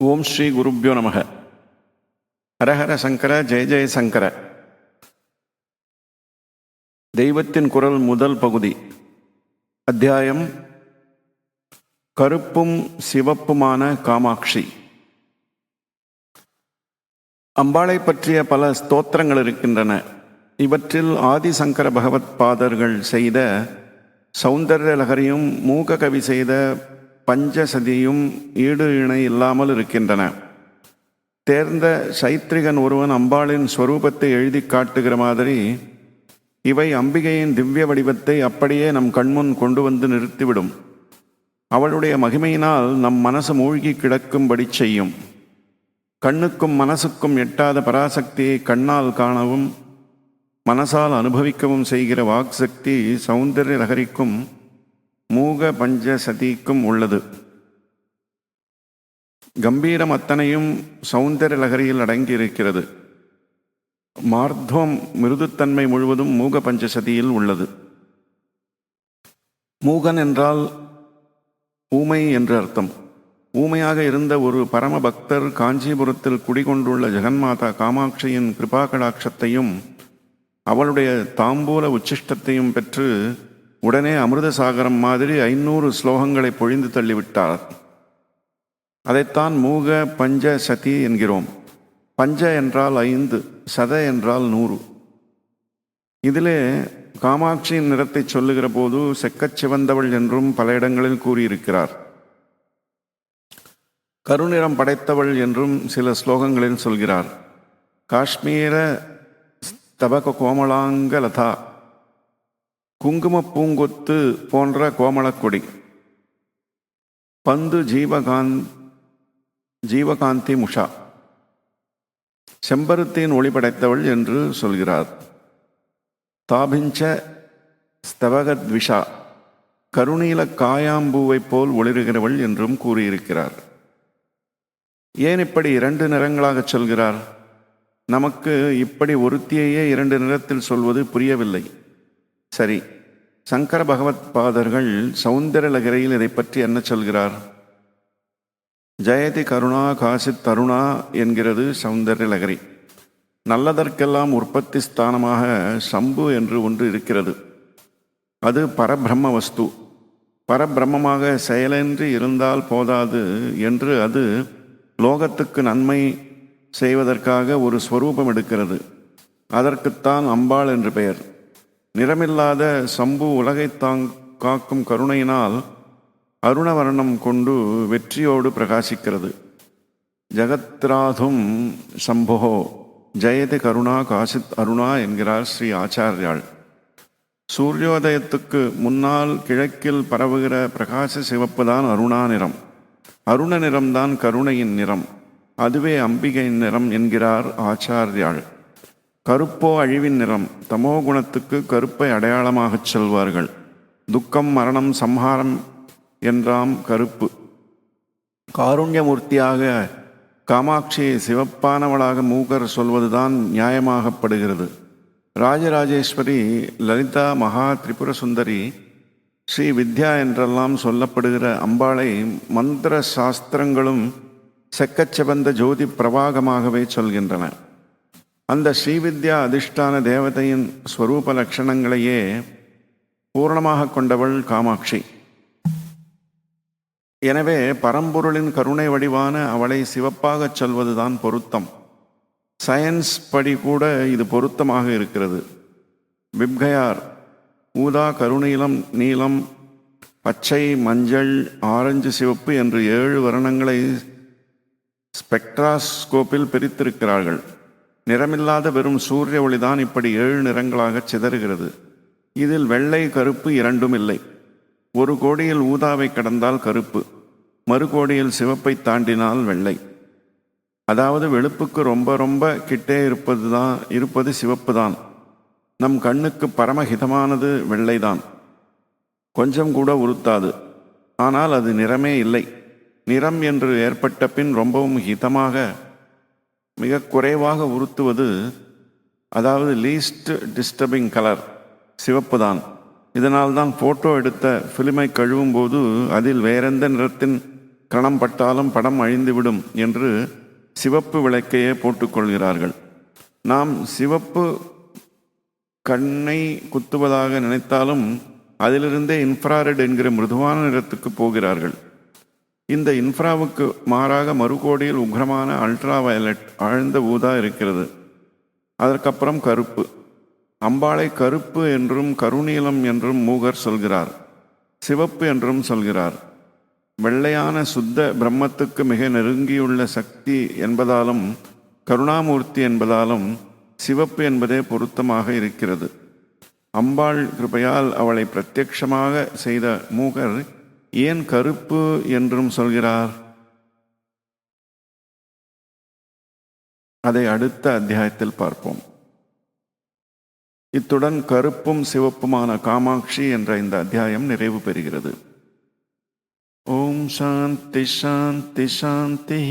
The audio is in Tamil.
ஓம் ஸ்ரீ குருப்யோ நமக. ஹரஹர சங்கர ஜெய ஜெய சங்கர. தெய்வத்தின் குரல் முதல் பகுதி. அத்தியாயம் கருப்பும் சிவப்புமான காமாட்சி. அம்பாளை பற்றிய பல ஸ்தோத்திரங்கள் இருக்கின்றன. இவற்றில் ஆதிசங்கர பகவத் பாதர்கள் செய்த சௌந்தர்ய லகரியும் மூக கவி செய்த பஞ்சசதியும் ஈடு இணை இல்லாமல் இருக்கின்றன. தேர்ந்த சைத்ரிகன் ஒருவன் அம்பாளின் ஸ்வரூபத்தை எழுதி காட்டுகிற மாதிரி இவை அம்பிகையின் திவ்ய வடிவத்தை அப்படியே நம் கண்முன் கொண்டு வந்து நிறுத்திவிடும். அவளுடைய மகிமையினால் நம் மனசு மூழ்கி கிடக்கும்படி செய்யும். கண்ணுக்கும் மனசுக்கும் எட்டாத பராசக்தியை கண்ணால் காணவும் மனசால் அனுபவிக்கவும் செய்கிற வாக்சக்தி சௌந்தர்ய லகரிக்கும் மூக பஞ்ச சதிக்கும் உள்ளது. கம்பீரம் அத்தனையும் சௌந்தர லகரியில் அடங்கியிருக்கிறது. மார்த்வம் மிருதுத்தன்மை முழுவதும் மூக பஞ்சசதியில் உள்ளது. மூகன் என்றால் ஊமை என்று அர்த்தம். ஊமையாக இருந்த ஒரு பரம பக்தர் காஞ்சிபுரத்தில் குடிகொண்டுள்ள ஜெகன்மாதா காமாட்சியின் கிருபாகடாட்சத்தையும் அவளுடைய தாம்பூல உச்சிஷ்டத்தையும் பெற்று உடனே அமிர்தசாகரம் மாதிரி ஐநூறு ஸ்லோகங்களை பொழிந்து தள்ளிவிட்டார். அதைத்தான் மூக பஞ்ச சதி என்கிறோம். பஞ்ச என்றால் ஐந்து சத என்றால் நூறு. இதிலே காமாட்சியின் நிறத்தை சொல்லுகிற போது செக்கச் சிவந்தவள் என்றும் பல இடங்களில் கூறியிருக்கிறார். கருநிறம் படைத்தவள் என்றும் சில ஸ்லோகங்களில் சொல்கிறார். காஷ்மீர ஸ்தபக கோமலாங்க லதா. குங்கும பூங்கொத்து போன்ற கோமளக்கொடி. பந்து ஜீவகாந்த் ஜீவகாந்தி முஷா. செம்பருத்தின் ஒளி படைத்தவள் என்று சொல்கிறார். தாபிஞ்ச ஸ்தவகத்விஷா கருணீல காயாம்பூவைப் போல் ஒளிருகிறவள் என்றும் கூறியிருக்கிறார். ஏன் இப்படி இரண்டு நிறங்களாகச் சொல்கிறார்? நமக்கு இப்படி ஒருத்தியையே இரண்டு நிறத்தில் சொல்வது புரியவில்லை. சரி. சங்கர பகவத் பாதர்கள் சௌந்தரலகரையில் இதை பற்றி என்ன சொல்கிறார்? ஜெயதி கருணா காசித் தருணா என்கிறது சௌந்தர்யலகரி நல்லதற்கெல்லாம் உற்பத்தி ஸ்தானமாக சம்பு என்று ஒன்று இருக்கிறது. அது பரபிரம்ம வஸ்து. பரபிரம்மமாக செயலின்றி இருந்தால் போதாது என்று அது லோகத்துக்கு நன்மை செய்வதற்காக ஒரு ஸ்வரூபம் எடுக்கிறது. அதற்குத்தான் அம்பாள் என்று பெயர். நிறமில்லாத சம்பு உலகை தாங் காக்கும் கருணையினால் அருணவர்ணம் கொண்டு வெற்றியோடு பிரகாசிக்கிறது. ஜகத்ராதும் சம்போ ஜெயதி கருணா காசித் அருணா என்கிறார் ஸ்ரீ ஆச்சாரியாள். சூரியோதயத்துக்கு முன்னால் கிழக்கில் பரவுகிற பிரகாச சிவப்பு தான் அருணா நிறம். அருண நிறம்தான் கருணையின் நிறம். அதுவே அம்பிகையின் நிறம் என்கிறார் ஆச்சாரியாள். கருப்போ அழிவின் நிறம் தமோ குணத்துக்கு கருப்பை அடையாளமாகச் சொல்வார்கள். துக்கம் மரணம் சம்ஹாரம் என்றாம் கருப்பு. காருண்யமூர்த்தியாக காமாட்சியை சிவப்பானவளாக மூகர் சொல்வதுதான் நியாயமாகப்படுகிறது. ராஜராஜேஸ்வரி லலிதா மகா திரிபுர சுந்தரி ஸ்ரீ வித்யா என்றெல்லாம் சொல்லப்படுகிற அம்பாளை மந்திர சாஸ்திரங்களும் செக்கச்செவந்த ஜோதி பிரவாகமாகவே சொல்கின்றன. அந்த ஸ்ரீவித்யா அதிஷ்டான தேவதையின் ஸ்வரூப லட்சணங்களையே பூர்ணமாக கொண்டவள் காமாட்சி. எனவே பரம்பொருளின் கருணை வடிவான அவளை சிவப்பாகச் சொல்வதுதான் பொருத்தம். சயின்ஸ் படி கூட இது பொருத்தமாக இருக்கிறது. விப்கையார் ஊதா கருநீலம் நீலம் பச்சை மஞ்சள் ஆரஞ்சு சிவப்பு என்று ஏழு வர்ணங்களை ஸ்பெக்ட்ராஸ்கோப்பில் பிரித்திருக்கிறார்கள். நிறமில்லாத வெறும் சூரிய ஒளிதான் இப்படி ஏழு நிறங்களாக சிதறுகிறது. இதில் வெள்ளை கருப்பு இரண்டும் இல்லை. ஒரு கோடியில் ஊதாவை கடந்தால் கருப்பு மறு கோடியில் சிவப்பை தாண்டினால் வெள்ளை. அதாவது வெளுப்புக்கு ரொம்ப ரொம்ப கிட்டே இருப்பது தான் இருப்பது சிவப்பு தான் நம் கண்ணுக்கு பரமஹிதமானது வெள்ளைதான். கொஞ்சம் கூட உறுத்தாது. ஆனால் அது நிறமே இல்லை. நிறம் என்று ஏற்பட்ட பின் ரொம்பவும் ஹிதமாக மிக குறைவாக உறுத்துவது அதாவது லீஸ்ட் டிஸ்டர்பிங் கலர் சிவப்பு தான். இதனால் தான் ஃபோட்டோ எடுத்த ஃபிலிமை கழுவும் போது அதில் வேறெந்த நிறத்தின் கணம் பட்டாலும் படம் அழிந்துவிடும் என்று சிவப்பு விளக்கையே போட்டுக்கொள்கிறார்கள் நாம் சிவப்பு கண்ணை குத்துவதாக நினைத்தாலும் அதிலிருந்தே இன்ஃப்ராரெட் என்கிற மிருதுவான நிறத்துக்கு போகிறார்கள். இந்த இன்ஃப்ராவுக்கு மாறாக மறுகோடியில் உக்ரமான அல்ட்ரா வயலட் ஆழ்ந்த ஊதா இருக்கிறது. அதற்கப்புறம் கருப்பு. அம்பாளை கருப்பு என்றும் கருநீலம் என்றும் மூகர் சொல்கிறார். சிவப்பு என்றும் சொல்கிறார். வெள்ளையான சுத்த பிரம்மத்துக்கு மிக நெருங்கியுள்ள சக்தி என்பதாலும் கருணாமூர்த்தி என்பதாலும் சிவப்பு என்பதே பொருத்தமாக இருக்கிறது. அம்பாள் கிருபையால் அவளை பிரத்யட்சமாக செய்த மூகர் ஏன் கருப்பு என்றும் சொல்கிறார்? அதை அடுத்த அத்தியாயத்தில் பார்ப்போம். இத்துடன் கருப்பும் சிவப்புமான காமாட்சி என்ற இந்த அத்தியாயம் நிறைவு பெறுகிறது. ஓம் சாந்தி சாந்தி சாந்தி.